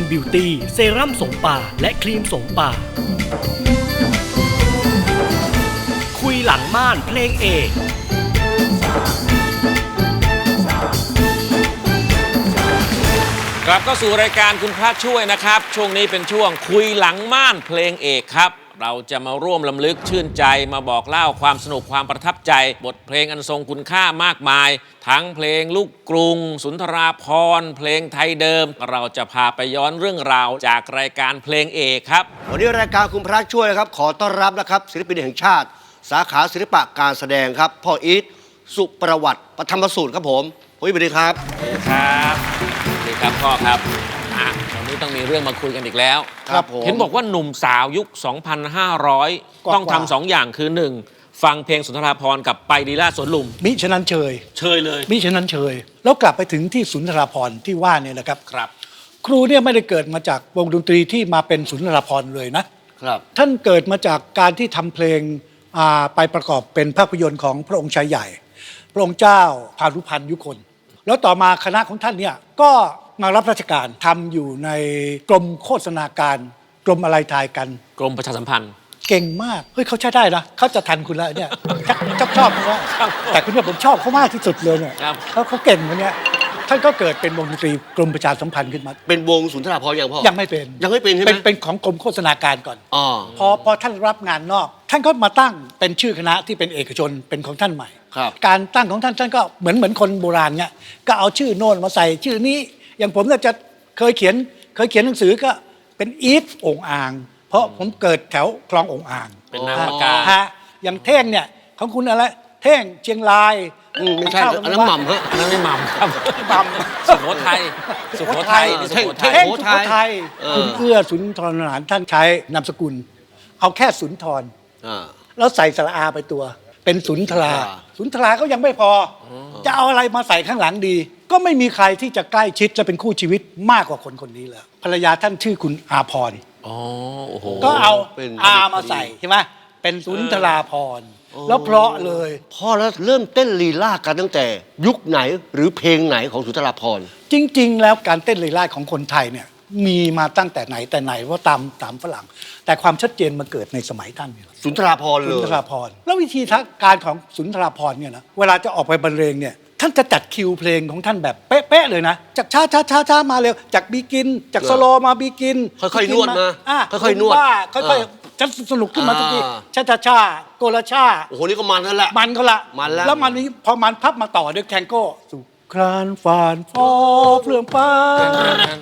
นบิวตี้เซรั่มสงป่า และครีมสงป่า คุยหลังม่านเพลงเอกกลับเข้าสู่รายการคุณพระช่วยนะครับ ช่วงนี้เป็นช่วงคุยหลังม่านเพลงเอกครับ เราจะมาร่วมลำลึกชื่นใจมาบอกเล่าความสนุกความประทับใจ บทเพลงอันทรงคุณค่ามากมาย ทั้งเพลงลูกกรุง สุนทราพรณ์เพลงไทยเดิม เราจะพาไปย้อนเรื่องราวจากรายการเพลงเอกครับ วันนี้รายการคุณพระช่วยนะครับ ขอต้อนรับนะครับศิลปินแห่งชาติ สาขาศิลปะการแสดงครับ พ่ออีทสุประวัติปฐมสูตรครับผมพ่ออีทสวัสดีครับ ครับสวัสดีครับพ่อครับอะวั นนี้ต้องมีเรื่องมาคุยกันอีกแล้ว ครับผม เห็นบอกว่าหนุ่มสาวยุค 2,500 ต้องทำสองอย่างคือ 1. ฟังเพลงสุนทราพรณ์กับไปดีล่าสวนลุม มิฉะนั้นเชย เชยเลย มิฉะนั้นเชย แล้วกลับไปถึงที่สุนทราพรณ์ที่ว่าเนี่ยนะครับ ครับ ครูเนี่ยไม่ได้เกิดมาจากวงดนตรีที่มาเป็นสุนทราพรณ์เลยนะ ครับ ท่านเกิดมาจากการที่ทำเพลงอ่าไปประกอบเป็นภาพยนตร์ของพระองค์ชายใหญ่ พระองค์เจ้าพานุพันธ์ยุคน แล้วต่อมาคณะของท่านเนี่ยก็ มารับราชการทำอยู่ในกรมโฆษณาการ กรมอะไรทายกัน กรมประชาสัมพันธ์ เก่งมาก เฮ้ยเขาใช้ได้นะเขาจะทันคุณแล้วเนี่ยชักชักชอบเขาว่าแต่คุณเนี่ยผมชอบเขามากที่สุดเลยเนี่ยครับ เขาเขาเก่งคนเนี้ยท่านก็เกิดเป็นวงดนตรีกรมประชาสัมพันธ์ขึ้นมา เป็นวงสุนทราพรณ์ยังพ่อ ยังไม่เป็นยังไม่เป็นใช่ไหม เป็นเป็นของกรมโฆษณาการก่อน อ๋อ พอพอท่านรับงานนอก ท่านก็มาตั้งเป็นชื่อคณะที่เป็นเอกชนเป็นของท่านใหม่ ครับ การตั้งของท่านท่านก็เหมือนเหมือนคนโบราณเนี่ยก็เอาชื่อโน่นมาใส่ชื่อนี้ อย่างผมเนี่ยจะเคยเขียนเคยเขียนหนังสือก็เป็นอีฟองอ่าง เพราะผมเกิดแถวคลององอ่างเป็นนามปากกา ฮะอย่างเท่งเนี่ยของคุณอะไรเท่งเชียงรายอืมไม่ใช่เข้าอันนั้นหม่ำฮะนั่นไม่หม่ำครับหม่สุโขทัยสุโขทัยนี่สุโขทัย เท่งสุโขทัยเออ คุณเอื้อสุนทรนานท่านใช้นามสกุล เอาแค่สุนทร อ่า แล้วใส่สระอาไปตัว เป็นสุนทราสุนทรา สุนทราก็ยังไม่พออจะเอาอะไรมาใส่ข้างหลังดี ก็ไม่มีใครที่จะใกล้ชิดและเป็นคู่ชีวิตมากกว่าคนคนนี้แล้วภรรยาท่านชื่อคุณอาพร อ๋อโอ้โหก็เอาเป็นอามาใส่ใช่ไหมเป็นสุนทราพรแล้วเพราะเลย พ่อแล้วเริ่มเต้นลีลากันตั้งแต่ ยุคไหนหรือเพลงไหนของสุนทราพรณ์ จริง ๆ แล้วการเต้นลีลาดของคนไทยเนี่ย มีมาตั้งแต่ไหนแต่ไหนว่าตามตามฝรั่ง แต่ความชัดเจนมาเกิดในสมัยท่านเนี่ยสุนทราพรณ์เลสุนย ทราพรณ์แล้ววิธีทักการของสุนทราพรณ์เนี่ยนะเวลาจะออกไปบรรเลงเนี่ยท่านจะจัดคิวเพลงของท่านแบบเป๊ะๆเลยนะจากช้าช้าช้าช้ามาเร็วจากบีกิน จากสโลมาบีกินค่อยๆนวดมาอะค่อยๆนวดว่าค่อยเออๆจะสนุกขึ้นมาทุกทีอ่าช้าช้าช้าโกลาชา โอ้โหนี่ก็มันนั่นแหละ มันเขาละมันละแล้วมันนี้พอมันพับมาต่อด้วยแทงโก้สุ ครานฝานฟอเปลืองฟ้า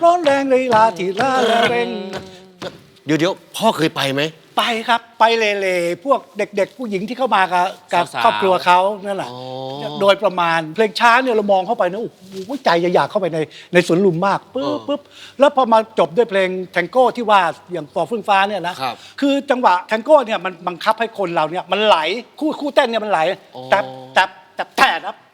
ร้อนแรงเลยลาที่ลาเร่ง เดี๋ยวเดี๋ยวพ่อเคยไปไหม ไปครับไปเลเลพวกเด็ก ๆ ผู้หญิงที่เข้ามากับกับสาวๆครอบครัวเขานั่นแหละอ๋อโดยประมาณเพลงช้าเนี่ยเรามองเข้าไปนะโอ้โหใจจะอยากเข้าไปในในสวนลุมมากปึ๊บปึ๊บแล้วพอมาจบด้วยเพลงแทงโก้ที่ว่าอย่างฟอเฟื่องฟ้าเนี่ยนะครับคือจังหวะแทงโก้เนี่ยมันบังคับให้คนเราเนี่ยมันไหลคู่คู่เต้นเนี่ยมันไหลแต่แต่แต่แต่นะแ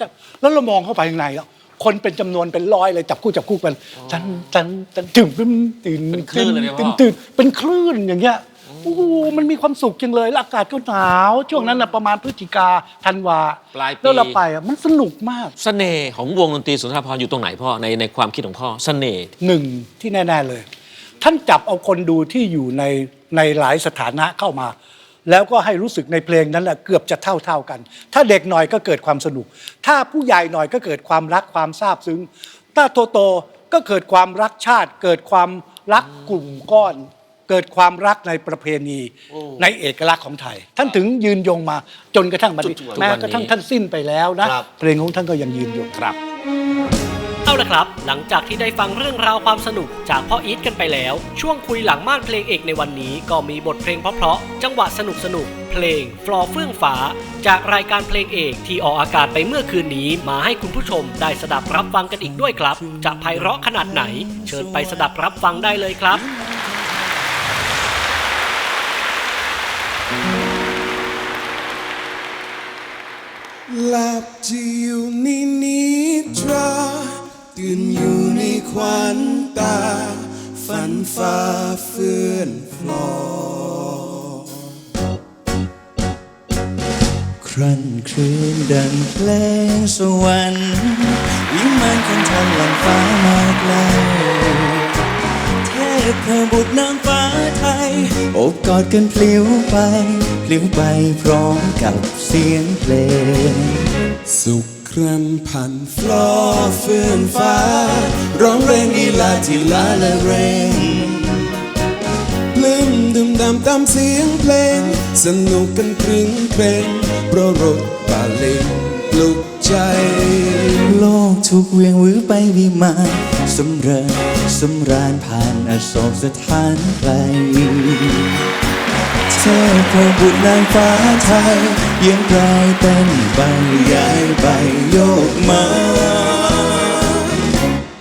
ต่แต่แล้วเรามองเข้าไปข้างในแล้วคนเป็นจำนวนเป็นร้อยเลยจับคู่จับคู่กันตันตันตันตื่นตื่นตื่นเป็นคลื่นเลยไหมพ่อตื่นตื่นเป็นคลื่นอย่างเงี้ยโอ้โหมันมีความสุขจังเลยแล้วอากาศก็หนาว ช่วงนั้นนะประมาณพฤศจิกาธันวาปลายปีแล้วเราไปอะมันสนุกมากเสน่ห์ของวงดนตรีสุนทรภพอยู่ตรงไหนพ่อในในความคิดของพ่อเสน่ห์หนึ่งที่แน่ ๆเลย ท่านจับเอาคนดูที่อยู่ในในหลายสถานะเข้ามา แล้วก็ให้รู้สึกในเพลงนั้นแหละเกือบจะเท่าเท่าๆกัน ถ้าเด็กหน่อยก็เกิดความสนุก ถ้าผู้ใหญ่หน่อยก็เกิดความรักความซาบซึ้ง ถ้าโตโตๆก็เกิดความรักชาติ เกิดความรักกลุ่มก้อน เกิดความรักในประเพณีในเอกลักษณ์ของไทย ท่านถึงยืนยงมาจนกระทั่งบัดนี้จนถึงวันนี้แม้กระทั่งท่านสิ้นไปแล้วนะครับเพลงของท่านก็ยังยืนยงครับเอา ละครับ หลังจากที่ได้ฟังเรื่องราวความสนุกจากพ่ออีทกันไปแล้ว ช่วงคุยหลังม่านเพลงเอกในวันนี้ ก็มีบทเพลงเพราะๆจังหวะสนุกสนุกๆเพลงฟลอเฟื่องฟ้า จากรายการเพลงเอกที่ออกอากาศไปเมื่อคืนนี้มาให้คุณผู้ชมได้สดับรับฟังกันอีกด้วยครับ จะไพเราะขนาดไหน เชิญไปสดับรับฟังได้เลยครับหลับที่อยู่ในนิทรา ตื่นอยู่ในควันตา ฝันฟ้าเฟื่อนฟลอครั่นครืนดังเพลงสวรรค์วิมานคนทำหลังฟ้ามาไกลเทพพระบุตรนางฟ้าไทยอบกอดกันพลิ้วไป พลิ้วไปพร้อมกับเสียงเพลงสุข ครันพันฟลอเฟื่องฟ้า ร้องเพลงอีลาทีลาละเรงปลื้มดื่มดำตามเสียงเพลง สนุกกันครึ่งเพลงเพราะรถบาเลงปลุกใจ โลกถูกเวียงวือไปวิมานสำเริญสำราญผ่านอโศกสถานไกล เทพบุตรนางฟ้าไทยเยียงกลายเป็นใบย้ายใบโยกมา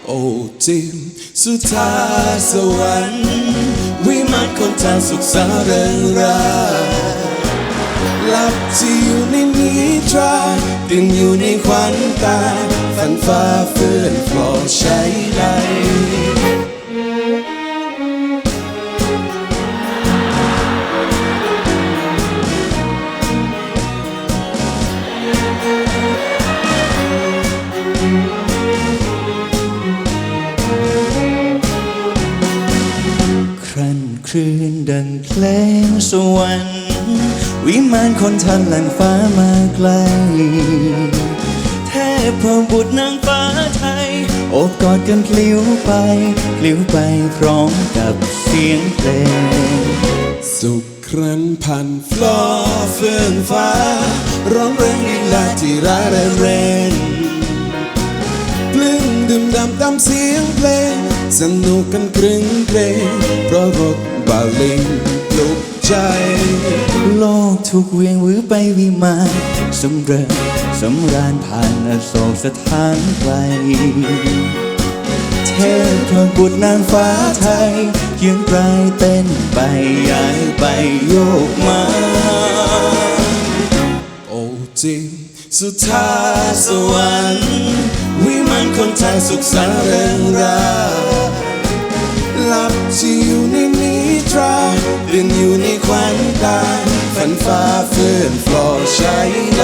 โอ้จิมสุธาสวรรค์วิมานคนทางสุขสาเริงราหลับที่อยู่ในนิทราตื่นอยู่ในควันตาฝันฟ้าเฟื่อนฟลอใช้ไห มานคนทันหลังฟ้ามาไกล เทพพระบุตรนางฟ้าไทยอบกอดกันพลิ้วไปพลิ้วไปพร้อมกับเสียงเพลง สุขครันพันฟลอเฟื่องฟ้า ร้องเริงลีลาที่ร้าเรเรนปลื้มดื่มดำตามเสียงเพลง สนุกกันครึ่งเพลงเพราะรถบาเลง ใจ โลกถูกเวียงวือไปวิมานสำเริญสำราญผ่านอโศกสถานไกล เทพพระบุตรนางฟ้าไทยยืนปลายเต้นใบย้ายใบโยกมาโอ้จิมสุธาสวรรค์วิมานคนไทยสุขสันต์เริงรา นฟ้าเฟื่อนฟลอใช้ไหล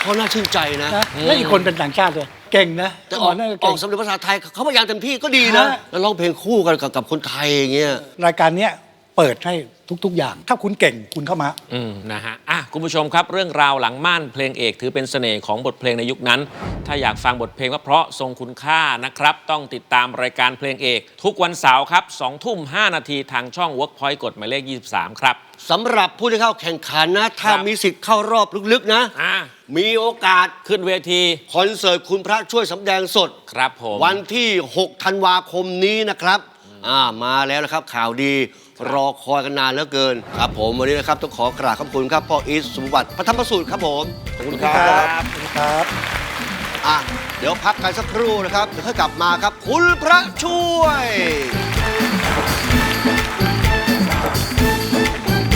เขาน่าชื่นใจนะ นะและอีกคนเป็นต่างชาติเลยเก่งนะแต่ออกนั่นก็อเก่อง กสำเร็จภาษาไทยเขาพยายามเต็มที่ก็ดีนะ ฮะ แล้วร้องเพลงคู่กันกับกับคนไทยอย่างเงี้ย รายการเนี้ย เปิดให้ทุก ๆ อย่าง ถ้าคุณเก่งคุณเข้ามา อืมนะฮะอะคุณผู้ชมครับเรื่องราวหลังม่านเพลงเอกถือเป็นเสน่ห์ของบทเพลงในยุคนั้น ถ้าอยากฟังบทเพลงว่าเพราะทรงคุณค่านะครับ ต้องติดตามรายการเพลงเอก ทุกวันเสาร์ครับ2ทุ่ม5นาทีทางช่อง Workpoint กดหมายเลข 23 ครับ สำหรับผู้ที่เข้าแข่งขันนะ ถ้าครับ มีสิทธิ์เข้ารอบลึกๆนะ อะมีโอกาสขึ้นเวทีคอนเสิร์ตคุณพระช่วยสำแดงสด ครับผม วันที่ 6 ธันวาคมนี้นะครับ อ่ามาแล้วนะครับข่าวดีรอคอยกันนานเหลือเกินครับผมวันนี้นะครับต้องขอกราบขอบคุณครับพ่ออีทสมบัติพระธรรมสูตรครับผมขอบคุณครับครับอะเดี๋ยวพักกันสักครู่นะครับเดี๋ยวค่อยกลับมาครับคุณพระช่วย